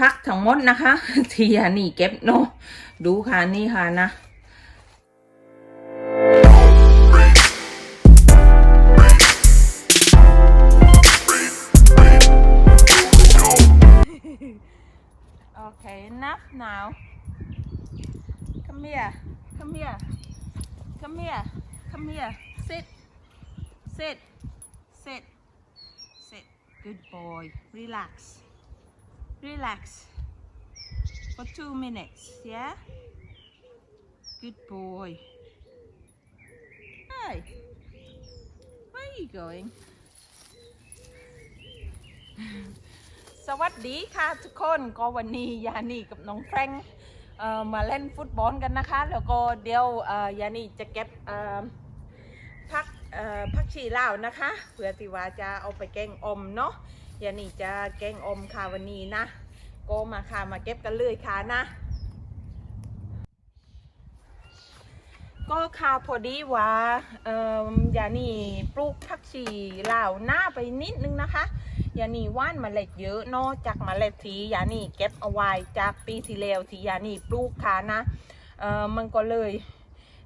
พักทั้งหมดนะคะ ที่ยานี่เก็บเนาะดูค่ะนี่ค่ะนะ Okay, enough now. Come here. Come here. Come here. Come here. Sit. Sit. Sit. Sit. Good boy. Relax. Relax. For two minutes, yeah? Good boy. Hey. Where are you going? สวัสดีค่ะทุกคนก็วันนี้ยานี่กับน้องแฟรงมาเล่นฟุตบอลกันนะคะ แล้วก็เดี๋ยวยานี่จะเก็บพักพักชีลาวนะคะเพื่อที่ว่าจะเอาไปแกงอมเนาะ ยานี่จะแกงอมค่ะวันนี้นะก็มาค่ะมาเก็บกันเลยค่ะนะ ก็ค่ะพอดีว่าเอ่อยานี่ปลูกผักชีลาวหน้าไปนิดนึงนะคะยานี่ว่านมเมล็ดเยอะนอกจากมเมล็ดทียานี่เก็บเอาไว้จากปีที่แล้วที่ยานี่ปลูกค่ะนะเออมันก็เลย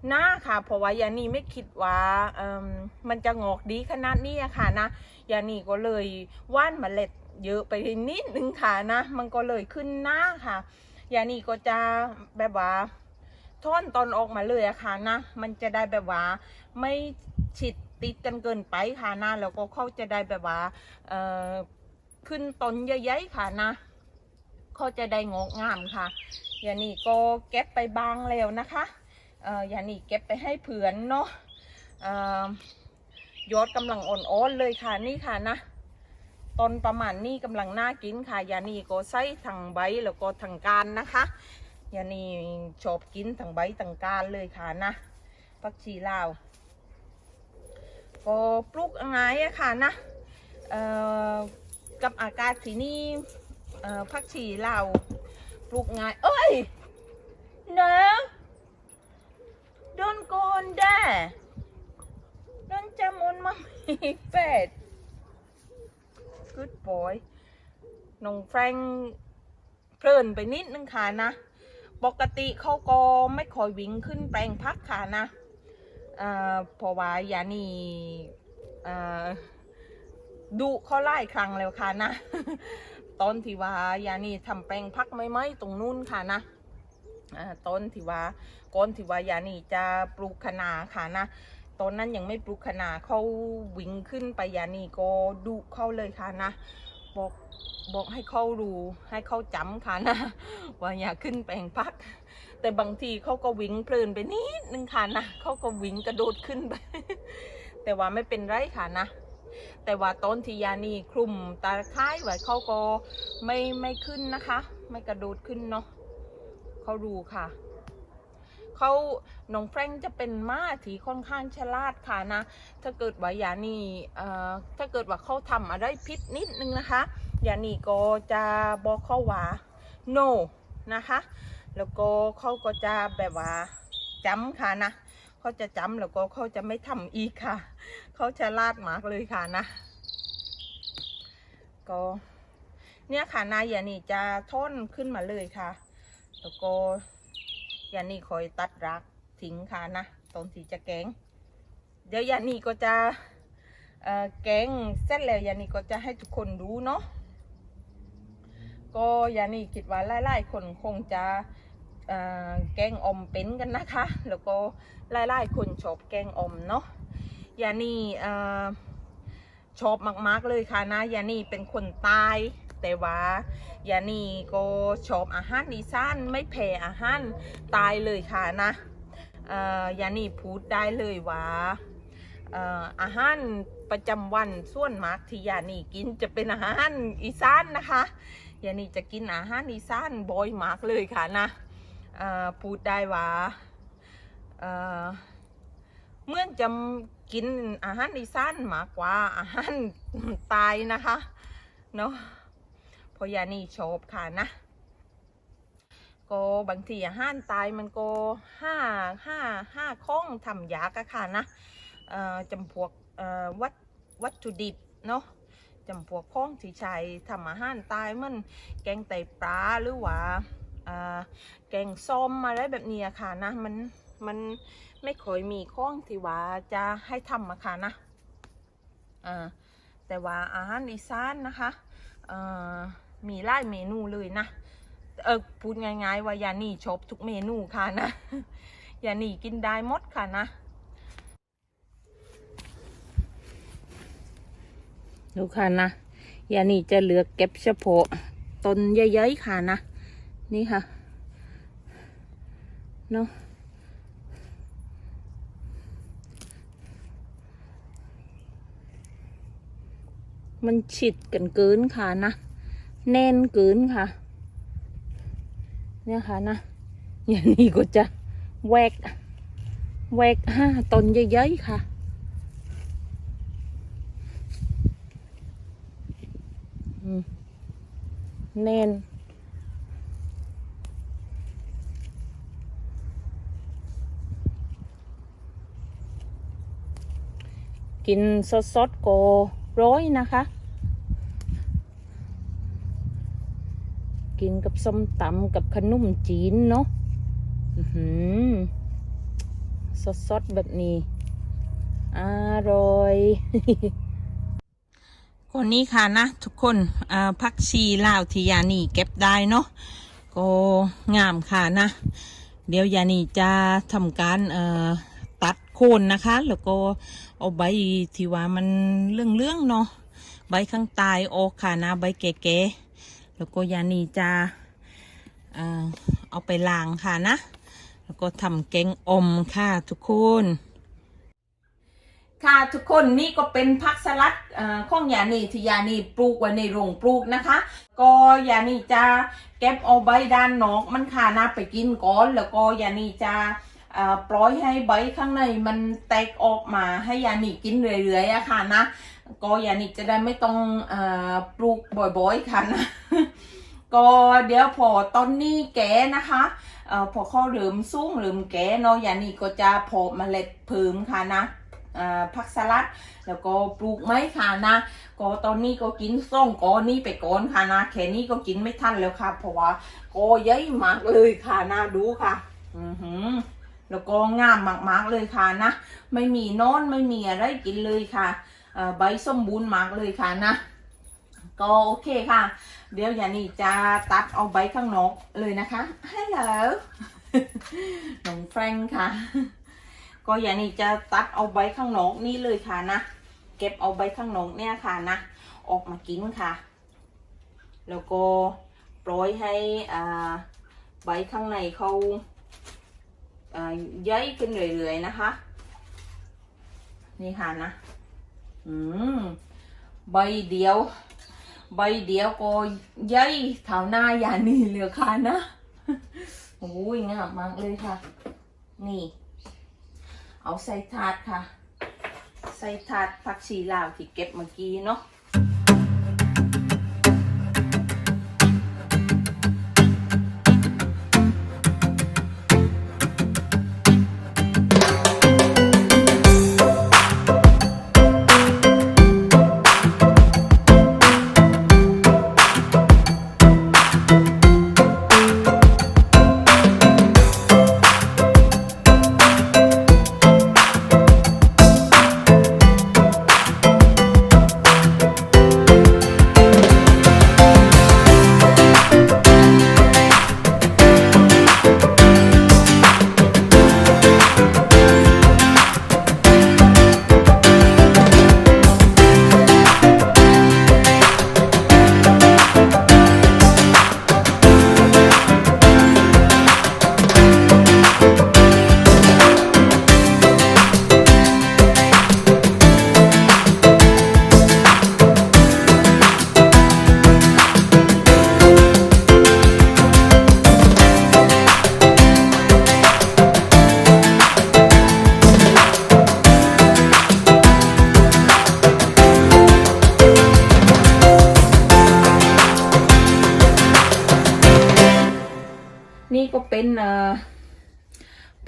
หน่าค่ะ เพราะว่ายานีไม่คิดว่าเอมมันจะงอกดีขนาดนี้ค่ะนะยานีก็เลยว่านเมล็ดเยอะไปนิดนึงค่ะนะ มันก็เลยขึ้นหน้าค่ะยานีก็จะแบบว่าท่อนตอนออกมาเลยอะค่ะนะ มันจะได้แบบว่าไม่ฉิดติดกันเกินไปค่ะนะแล้วก็เขาจะได้แบบว่าเอ่อขึ้นต้นใหญ่ๆค่ะนะเขาจะได้งอกงามค่ะยานี้ก็เก็บไปบางแล้วนะคะ อ่ออย่างนี้เก็บไปให้เผื่อนเนาะเอ่อยอดกำลังอ่อนๆเลยค่ะนี่ค่ะนะต้นประมาณนี้กำลังน่ากินค่ะอย่านีก็ใส่ทั้งใบแล้วก็ทั้งการนะคะอย่านีชอบกินทั้งใบทั้งการเลยค่ะนะผักชีลาวก็ปลูกงไงอะค่ะนะเอ่อกับอากาศที่นี่เอ่อผักชีเราวปลูกง่ายเอ้ยเนอะ โดนโกนแด่โดนจำมุนมามีเป็ด good boy น้องแฟรงเพลินไปนิดนึงค่ะนะ ปกติเขาก็ไม่ค่อยวิ่งขึ้นแปลงพักค่ะนะเอ่อเพราะว่ายานี่เอ่อดุเขาไล่ครั้งแล้วค่ะนะ ตอนที่ว่ายานี่ทำแปลงพักไม่ไหมตรงนู้นค่ะนะ ต้นที่ว่าก้นที่ว่ายานี่จะปลูกคนาค่ะนะตอนนั้นยังไม่ปลูกคนาเขาวิ่งขึ้นไปยานี่ก็ดุเข้าเลยค่ะนะบอกบอกให้เขารู้ให้เขาจำค่ะนะว่าอย่าขึ้นแปลงพัก แต่บางทีเขาก็วิ่งเพลินไปนิดนึงค่ะนะเขาก็วิ่งกระโดดขึ้นไป แต่ว่าไม่เป็นไรค่ะนะแต่ว่าต้นที่ยานี่คลุมตาค้ายไว้เขาก็ไม่ไม่ขึ้นนะคะ ไม่กระโดดขึ้นเนาะ เขาดูค่ะเขาน้องแฟรงจะเป็นม้าที่ค่อนข้างฉลาดค่ะนะ ถ้าเกิดว่ายานี่เอ่อถ้าเกิดว่าเขาทำอะไรผิดนิดนึงนะคะยานี่ก็จะบอกเขาว่า no นะคะ แล้วก็เขาก็จะแบบว่าจำค่ะนะเขาจะจำแล้วก็เขาจะไม่ทำอีกค่ะ เขาจะลาดมากเลยค่ะนะ ก็เนี่ยค่ะนายยานี่จะท่อนขึ้นมาเลยค่ะ แล้วก็ยานี่คอยตัดรักทิ้งค่ะนะตอนที่จะแกงเดี๋ยวยานี่ก็จะแกงเสร็จแล้วยานี่ก็จะให้ทุกคนดูเนาะก็ยานี่คิดว่าหลายๆคนคงจะแกงอมเป็นกันนะคะ แล้วก็หลายๆคนชอบแกงอมเนาะยานี่เอ่อชอบมากๆเลยค่ะนะยานี่เป็นคนตาย แต่ว่ายานี่ก็ชอบอาหารอีสานไม่แพ้อาหารตายเลยค่ะนะเอ่อยานี่พูดได้เลยว่าอาหารประจำวันส่วนมากที่ยานี่กินจะเป็นอาหารอีสานนะคะยานี่จะกินอาหารอีสานบ่อยมากเลยค่ะนะพูดได้ว่าเมื่อจะกินอาหารอีสานมากกว่าอาหารตายนะคะเนาะ ราะยานี่ชอบค่ะนะก็บางทีอาหารตายมันก็ห้าห้าห้าข้องทำยากอะค่ะนะจำพวกวัตวัตถุดิบเนาะจำพวกข้องที่ใช้ทำอาหารตายมันแกงไตปลาหรือว่าแกงส้มอะไรแบบนี้ค่ะนะมันมันไม่เคยมีข้องที่ว่าจะให้ทำอะค่ะนะแต่ว่าอาหารอีสานนะคะ มีหลายเมนูเลยนะ เออพูดง่ายๆ ว่ายานี่ชอบทุกเมนูค่ะนะ ยานี่กินได้หมดค่ะนะ ดูค่ะนะ ยานี่จะเหลือกเก็บเฉพาะต้นเยอะๆค่ะนะ นี่ค่ะ เนาะมันฉิดกันเกินค่ะนะ แน่นเกินค่ะ เนี่ยค่ะนะอย่างนี่ก็จะแวกแวกห้าต้นเยอะๆค่ะ แน่นกินสดๆก็ร้อยนะคะ กินกับส้มตำกับขนมจีนเนาะซอสดๆแบบนี้ อร่อยคนนี้ค่ะนะ ทุกคนพักชีลาวที่ยานีเก็บได้เนาะก็งามค่ะนะ เดี๋ยวยานีจะทำการตัดโคนนะคะ แล้วก็เอาใบที่ว่ามันเรื่องๆเนาะใบข้างใต้ออกค่ะนะ ใบแก่ๆ แล้วก็ยานีจะเอาไปล้างค่ะนะ แล้วก็ทำแกงอมค่ะทุกคนค่ะทุกคนนี่ก็เป็นผักสลัดเอ่อของยานีที่ยานีปลูกไว้ในโรงปลูกนะคะ ก็ยานีจะเก็บเอาใบด้านนอกมันค่ะนะไปกินก่อนแล้วก็ยานีจะปล่อยให้ใบข้างในมันแตกออกมาให้ยานีกินเรื่อยๆอะค่ะนะ ก็ยานีจะได้ไม่ต้องอปลูกบ่อยๆค่ะนะก็เดี๋ยวพอตอนนี้แก่นะคะอพอเขาเริ่มสูงเริ่มแก่เนาะยานีก็จะพาะเมล็ดเพิ่มค่ะนะผักสลัด แล้วก็ปลูกไม้ค่ะนะก็ตอนนี้ก็กินส้มก้อนนี้ไปก่อนค่ะนะแค่นี้ก็กินไม่ทันแล้วค่ะ เพราะว่าก็ใหญ่มากเลยค่ะนะดูค่ะ อือหือแล้วก็งามมากๆเลยค่ะนะ ไม่มีโนอนไม่มีอะไรกินเลยค่ะ ใบสมบูรณ์มากเลยค่ะนะ ก็โอเคค่ะ เดี๋ยวอย่างนี้จะตัดเอาใบข้างนอกเลยนะคะฮัลโหลน้องแฟรงค์ค่ะ ก็อย่างนี้จะตัดเอาใบข้างนอกนี่เลยค่ะนะ เก็บเอาใบข้างนอกเนี่ยค่ะนะ ออกมากินค่ะ แล้วก็ปล่อยให้อ่าใบข้างในเขาย้อยขึ้นเรื่อยๆนะคะ นี่ค่ะนะ อืมใบเดียว ใบเดียวก็ย้ยเท่าหน้ายานี่เลยค่ะนะโอ้ยงามมากเลยค่ะ นี่ เอาใส่ถาดค่ะ ใส่ถาดผักชีลาวที่เก็บเมื่อกี้เนาะ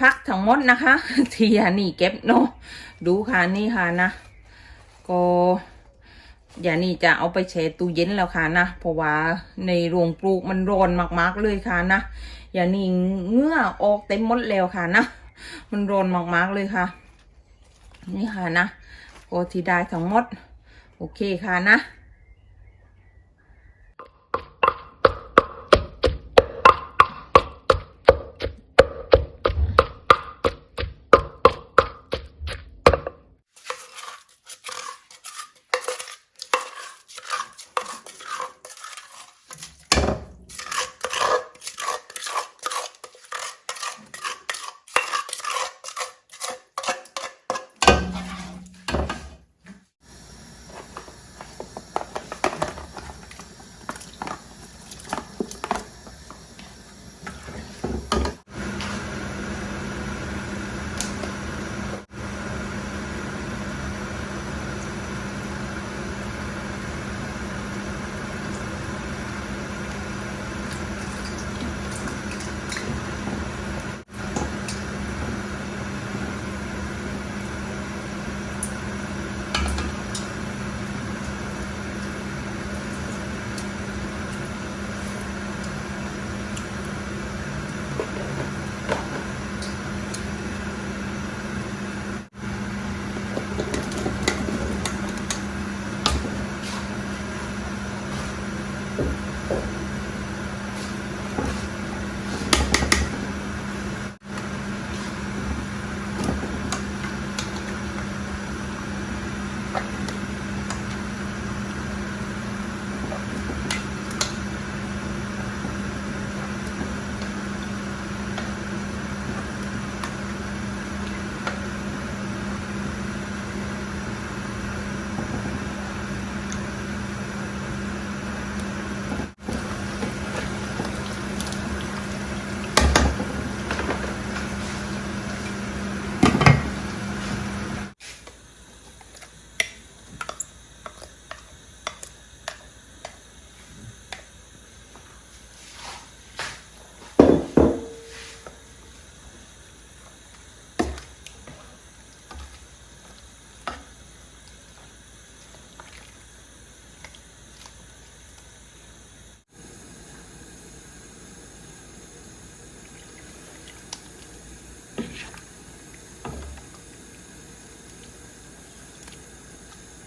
พักทั้งหมดนะคะที่ยนี่เก็บเนาะดูค่ะนี่ค่ะนะก็อย่านี่จะเอาไปแช่ตู้เย็นแล้วค่ะนะเพราะว่าในโรงปลูกมันร้อนมากๆเลยค่ะนะอย่านี่เงื่อออกเต็มหมดแล้วค่ะนะมันร้อนมากๆเลยค่ะ นี่ค่ะนะโอที่ได้ทั้งหมด โอเคค่ะนะ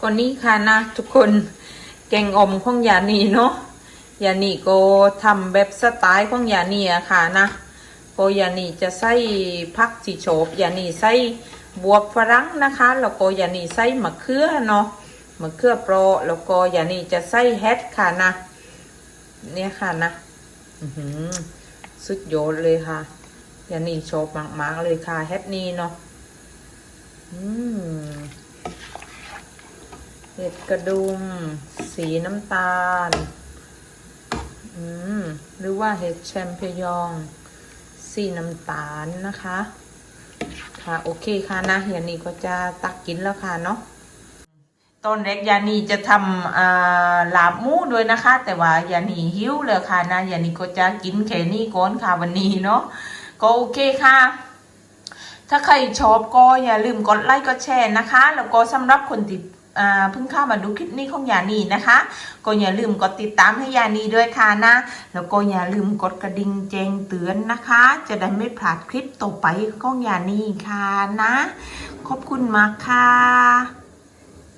ก็นี่ค่ะนะทุกคนแกงอมของยานีเนาะยานีก็ทำแบบสไตล์ของยานีอะค่ะนะก็ยานีจะใส่ผักสีโฉบยานีใส่บวบฝรั่งนะคะแล้วก็ยานีใส่มะเขือเนาะมะเขือเปรแล้วก็ยานีจะใส่แฮทค่ะนะเนี่ยค่ะนะอืสุดยอดเลยค่ะยานีชอบมากๆเลยค่ะแฮทนี้เนาะอืม เห็ดกระดุม สีน้ำตาล อืม หรือว่าเห็ดแชมเปญอง สีน้ำตาลนะคะ ค่ะ โอเคค่ะนะยานีก็จะตักกินแล้วค่ะเนาะตอนแรกยานีจะทำอ่าลาบหมูด้วยนะคะ แต่ว่ายานีหิวเลยค่ะนะยานีก็จะกินแค่นี้ก่อนค่ะวันนี้เนาะก็โอเคค่ะถ้าใครชอบก็อย่าลืมกดไลค์กดแชร์นะคะ แล้วก็สำหรับคนที่ เพิ่งเข้ามาดูคลิปนี้ของยานีนะคะ ก็อย่าลืมกดติดตามให้ยานีด้วยค่ะนะ แล้วก็อย่าลืมกดกระดิ่งแจ้งเตือนนะคะ จะได้ไม่พลาดคลิปต่อไปของยานีค่ะนะ ขอบคุณมากค่ะ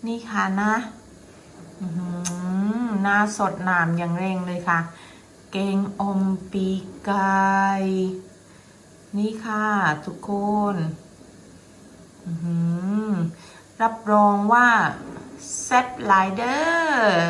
นี่ค่ะนะหือหน้าสดน้ำอย่างแรงเลยค่ะ เกงอมปีกไก่นี่ค่ะ ทุกคน อื้อหือ รับรองว่าแซ่บหลเดอร์